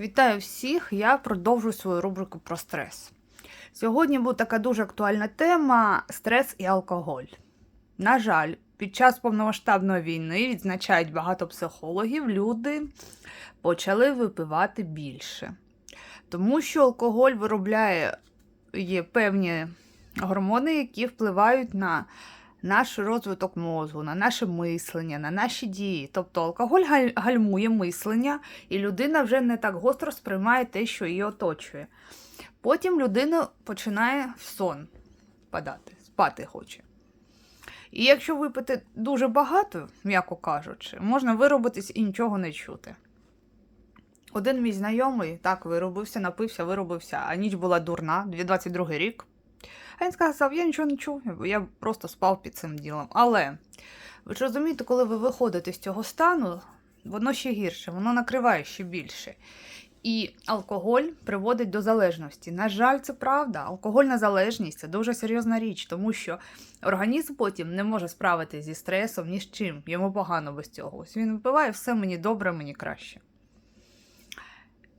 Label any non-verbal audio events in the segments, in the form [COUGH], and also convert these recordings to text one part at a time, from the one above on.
Вітаю всіх! Я продовжую свою рубрику про стрес. Сьогодні буде така дуже актуальна тема стрес і алкоголь. На жаль, під час повномасштабної війни відзначають багато психологів, люди почали випивати більше. Тому що алкоголь виробляє є певні гормони, які впливають на наш розвиток мозку, на наше мислення, на наші дії. Тобто алкоголь галь- гальмує мислення, і людина вже не так гостро сприймає те, що її оточує. Потім людина починає в сон падати, спати хоче. І якщо випити дуже багато, м'яко кажучи, можна виробитись і нічого не чути. Один мій знайомий так виробився, напився, виробився, а ніч була дурна, 22 рік. А він сказав, я нічого не чув, я просто спав під цим ділом. Але ви ж розумієте, коли ви виходите з цього стану, воно ще гірше, воно накриває ще більше. І алкоголь приводить до залежності. На жаль, це правда. Алкогольна залежність це дуже серйозна річ, тому що організм потім не може справитися зі стресом ні з чим. Йому погано без цього. Ось він випиває, все мені добре, мені краще.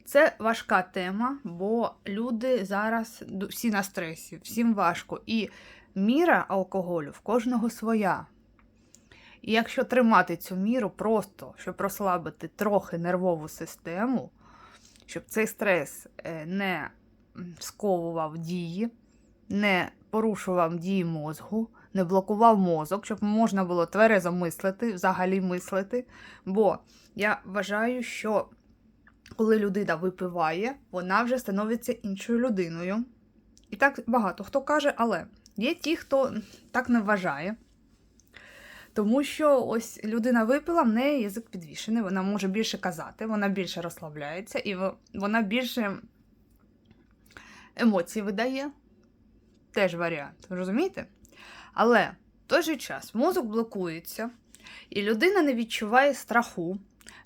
Це важка тема, бо люди зараз всі на стресі, всім важко. І міра алкоголю в кожного своя. І якщо тримати цю міру просто, щоб розслабити трохи нервову систему, щоб цей стрес е, не сковував дії, не порушував дії мозку, не блокував мозок, щоб можна було тверезо мислити, взагалі мислити. Бо я вважаю, що коли людина випиває, вона вже становиться іншою людиною. І так багато хто каже, але є ті, хто так не вважає. Тому що ось людина випила, в неї язик підвішений, вона може більше казати, вона більше розслабляється і вона більше емоцій видає. Теж варіант, розумієте? Але в той же час мозок блокується, і людина не відчуває страху,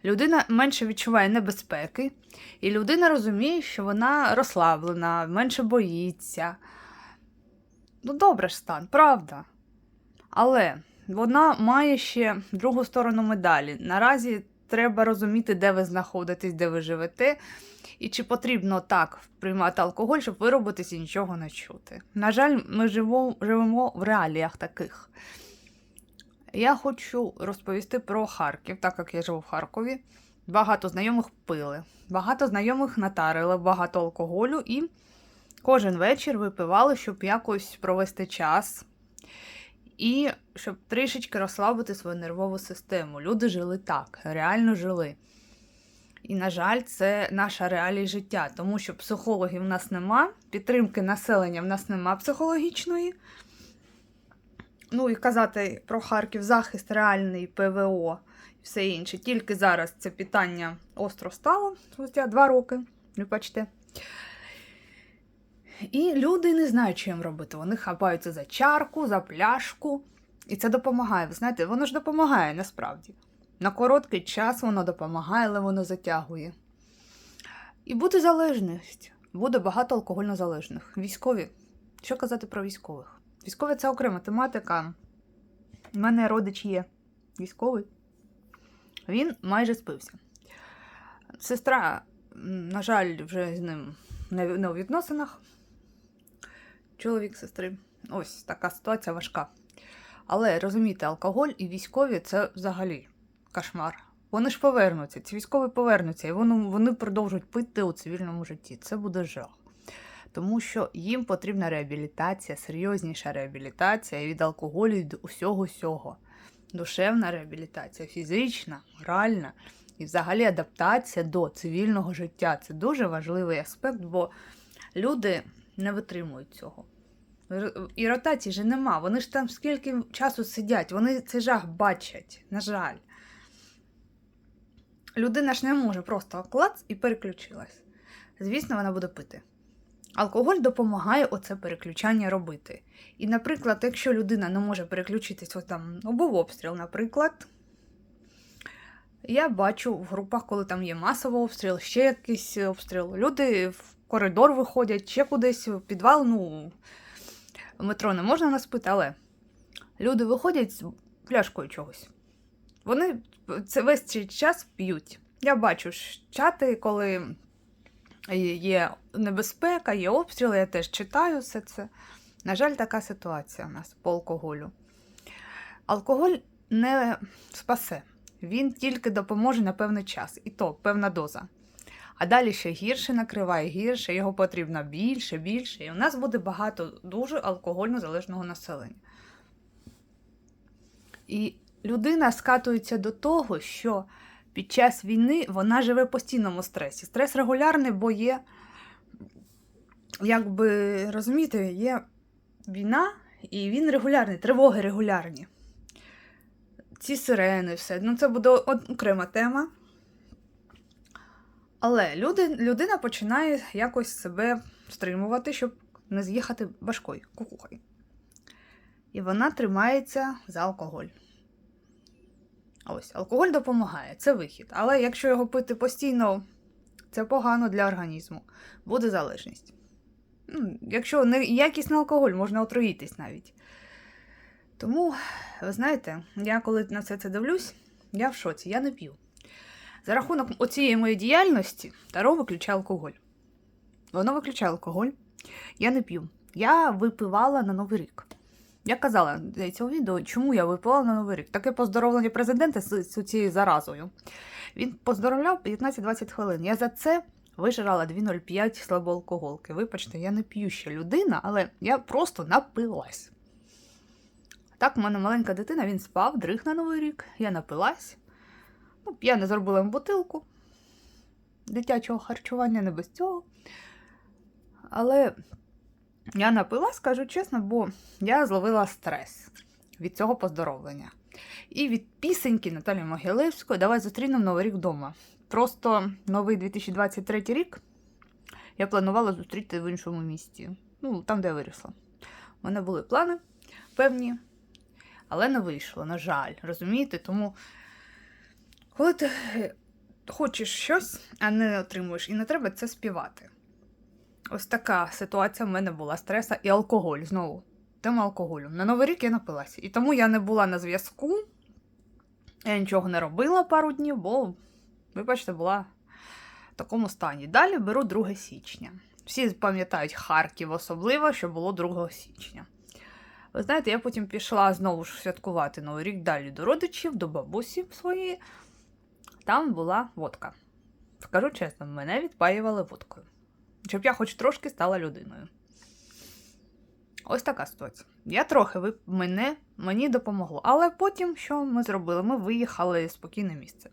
людина менше відчуває небезпеки, і людина розуміє, що вона розслаблена, менше боїться. Ну, добре ж стан, правда. Але вона має ще другу сторону медалі. Наразі треба розуміти, де ви знаходитесь, де ви живете, і чи потрібно так приймати алкоголь, щоб виробитися і нічого не чути. На жаль, ми живемо в реаліях таких. Я хочу розповісти про Харків, так як я живу в Харкові. Багато знайомих пили, багато знайомих натарили багато алкоголю і кожен вечір випивали, щоб якось провести час і щоб трішечки розслабити свою нервову систему. Люди жили так, реально жили. І, на жаль, це наша реалія життя, тому що психологів в нас нема, підтримки населення в нас нема психологічної. Ну і казати про Харків захист реальний ПВО і все інше. Тільки зараз це питання остро стало, спустя два роки, ви бачите. І люди не знають, їм робити. Вони хапаються за чарку, за пляшку. І це допомагає. Ви знаєте, воно ж допомагає насправді. На короткий час воно допомагає, але воно затягує. І буде залежність. Буде багато алкогольно залежних. Військові. Що казати про військових? Військові це окрема тематика. У мене родич є військовий. Він майже спився. Сестра, на жаль, вже з ним не у відносинах. Чоловік сестри. Ось така ситуація важка. Але розумієте, алкоголь і військові це взагалі кошмар. Вони ж повернуться, ці військові повернуться, і вони, вони продовжують пити у цивільному житті. Це буде жах. Тому що їм потрібна реабілітація, серйозніша реабілітація від алкоголю від усього сього. Душевна реабілітація, фізична, моральна і взагалі адаптація до цивільного життя. Це дуже важливий аспект, бо люди не витримують цього. І ротації ж нема. Вони ж там скільки часу сидять, вони цей жах бачать, на жаль. Людина ж не може просто клац і переключилась. Звісно, вона буде пити. Алкоголь допомагає оце переключання робити. І, наприклад, якщо людина не може переключитись, ось там ну, був обстріл, наприклад, я бачу в групах, коли там є масовий обстріл, ще якийсь обстріл. Люди в коридор виходять, ще кудись в підвал. Ну, в метро не можна нас пити, але люди виходять з пляшкою чогось. Вони це весь цей час п'ють. Я бачу чати, коли є небезпека, є обстріли, я теж читаю все це. На жаль, така ситуація у нас по алкоголю. Алкоголь не спасе, він тільки допоможе на певний час, і то певна доза. А далі ще гірше накриває, гірше, його потрібно більше, більше. І у нас буде багато дуже алкогольно залежного населення. І людина скатується до того, що під час війни вона живе в постійному стресі. Стрес регулярний, бо є, якби розумієте, є війна, і він регулярний, тривоги регулярні. Ці сирени, все. Ну, це буде окрема тема. Але люди, людина починає якось себе стримувати, щоб не з'їхати башкою, кукухою. І вона тримається за алкоголь. Ось, алкоголь допомагає, це вихід. Але якщо його пити постійно, це погано для організму, буде залежність. Ну, Якщо не якісний алкоголь, можна отруїтись навіть. Тому, ви знаєте, я коли на все це дивлюсь, я в шоці, я не п'ю. За рахунок оцієї моєї діяльності Таро виключає алкоголь. Воно виключає алкоголь. Я не п'ю. Я випивала на Новий рік. Я казала у відео, чому я випивала на Новий рік. Таке поздоровлення президента з, з цією заразою. Він поздоровляв 15-20 хвилин. Я за це вижирала 2,05 слабоалкоголки. Вибачте, я не п'юща людина, але я просто напилась. Так, у мене маленька дитина, він спав, дрих на Новий рік, я напилась. Ну, я не зробила йому бутилку дитячого харчування, не без цього. Але я напила, скажу чесно, бо я зловила стрес від цього поздоровлення. І від пісеньки Наталі Могилевської Давай зустрінемо Новий рік вдома. Просто новий 2023 рік я планувала зустріти в іншому місті. Ну, там, де я вирісла. У мене були плани певні, але не вийшло, на жаль, розумієте? Тому, коли ти хочеш щось, а не отримуєш, і не треба це співати. Ось така ситуація в мене була стреса і алкоголь знову. Тема алкоголю. На Новий рік я напилася. І тому я не була на зв'язку. Я нічого не робила пару днів, бо, вибачте, була в такому стані. Далі беру 2 січня. Всі пам'ятають Харків, особливо, що було 2 січня. Ви знаєте, я потім пішла знову ж святкувати Новий рік далі до родичів, до бабусі своєї. Там була водка. Скажу чесно, мене відпаювали водкою щоб я хоч трошки стала людиною. Ось така ситуація. Я трохи ви... мене, мені допомогло. Але потім, що ми зробили? Ми виїхали в спокійне місце.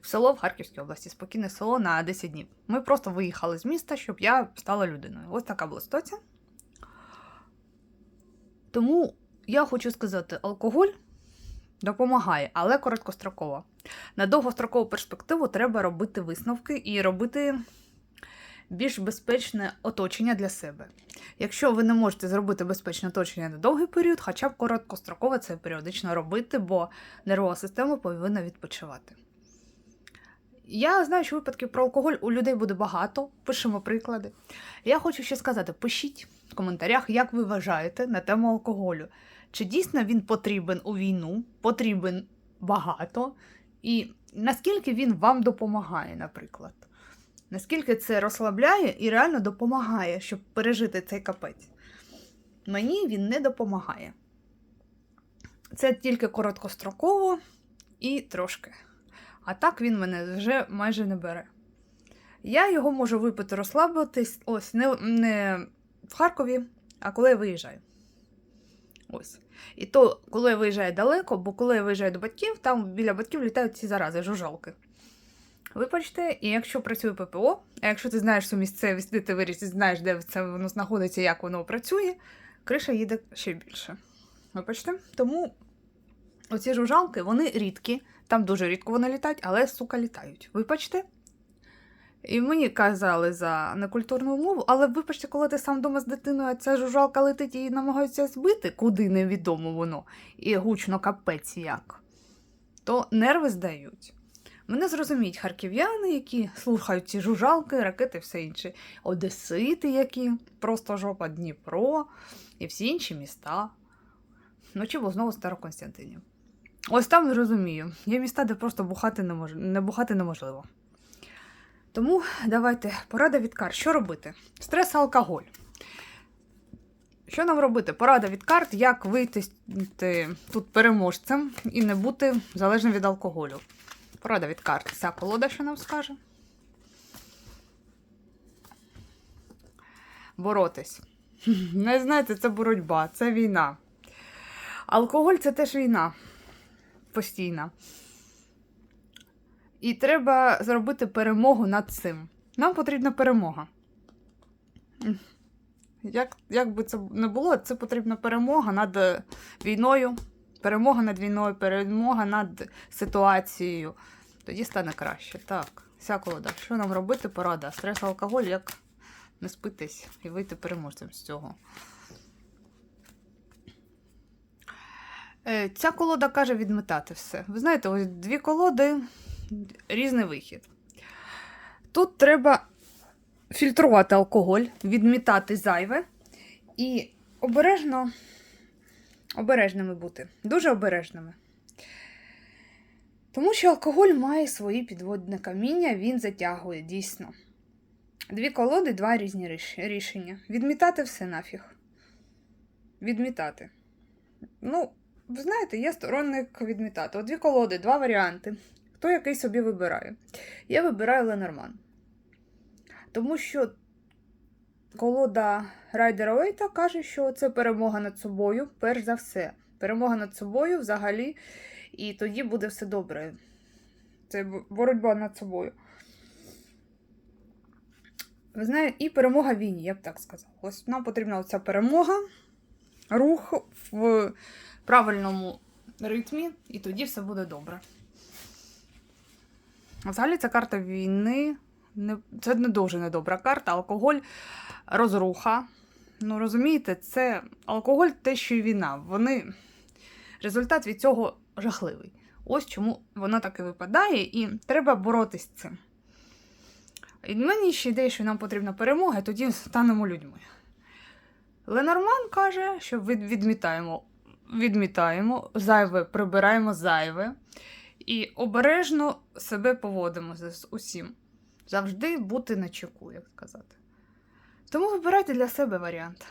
В село в Харківській області, спокійне село на 10 днів. Ми просто виїхали з міста, щоб я стала людиною. Ось така була ситуація. Тому я хочу сказати, алкоголь допомагає, але короткостроково. На довгострокову перспективу треба робити висновки і робити більш безпечне оточення для себе. Якщо ви не можете зробити безпечне оточення на довгий період, хоча б короткостроково це періодично робити, бо нервова система повинна відпочивати. Я знаю, що випадків про алкоголь у людей буде багато, пишемо приклади. Я хочу ще сказати: пишіть в коментарях, як ви вважаєте на тему алкоголю. Чи дійсно він потрібен у війну, потрібен багато, і наскільки він вам допомагає, наприклад наскільки це розслабляє і реально допомагає, щоб пережити цей капець. Мені він не допомагає. Це тільки короткостроково і трошки. А так він мене вже майже не бере. Я його можу випити, розслабитись ось не не в Харкові, а коли я виїжджаю. Ось. І то, коли я виїжджаю далеко, бо коли я виїжджаю до батьків, там біля батьків літають ці зарази, жужалки. Вибачте, і якщо працює ППО, а якщо ти знаєш цю місцевість, де ти виріс і знаєш, де це воно знаходиться, як воно працює, криша їде ще більше. Вибачте, тому оці жужалки, вони рідкі, там дуже рідко вони літають, але сука літають. Вибачте? І мені казали за некультурну мову, але вибачте, коли ти сам вдома з дитиною, а ця жужалка летить і намагаються збити, куди невідомо воно, і гучно капець як, то нерви здають. Мене зрозуміють харків'яни, які слухають ці жужалки, ракети все інше. Одесити, які просто жопа Дніпро і всі інші міста. Ну, чи знову Староконстантинів. Ось там розумію. Є міста, де просто бухати не, мож... не бухати неможливо. Тому давайте порада від карт. Що робити? Стрес, алкоголь. Що нам робити? Порада від карт, як вийти тут переможцем і не бути залежним від алкоголю. Порада від карт. Ця колода, що нам скаже. Боротись. [LAUGHS] Не знаєте, це боротьба, це війна. Алкоголь це теж війна. Постійна. І треба зробити перемогу над цим. Нам потрібна перемога. Як, як би це не було, це потрібна перемога над е, війною, перемога над війною, перемога над ситуацією. Тоді стане краще. Так, вся колода. Що нам робити? Порада. Стрес, алкоголь, як не спитись і вийти переможцем з цього. Е, Ця колода каже відметати все. Ви знаєте, ось дві колоди, різний вихід. Тут треба фільтрувати алкоголь, відмітати зайве і обережно, обережними бути. Дуже обережними. Тому що алкоголь має свої підводне каміння, він затягує дійсно. Дві колоди, два різні рішення. Відмітати все нафіг. Відмітати. Ну, ви знаєте, є сторонник відмітати. От дві колоди, два варіанти. Хто який собі вибирає? Я вибираю Ленорман. Тому що колода Райдера Уейта каже, що це перемога над собою, перш за все. Перемога над собою взагалі, і тоді буде все добре. Це боротьба над собою. Ви знаєте, і перемога війні, я б так сказала. Ось нам потрібна оця перемога, рух в правильному ритмі, і тоді все буде добре. Взагалі, ця карта війни. Не, це не дуже недобра карта. Алкоголь, розруха. Ну, розумієте, це алкоголь те, що і війна. Вони. Результат від цього жахливий. Ось чому вона так і випадає, і треба боротися з цим. І в мене ще ідея, що нам потрібна перемога, тоді станемо людьми. Ленорман каже, що від, відмітаємо, відмітаємо, зайве прибираємо зайве і обережно себе поводимо з усім. Завжди бути на чеку, як сказати. Тому вибирайте для себе варіант.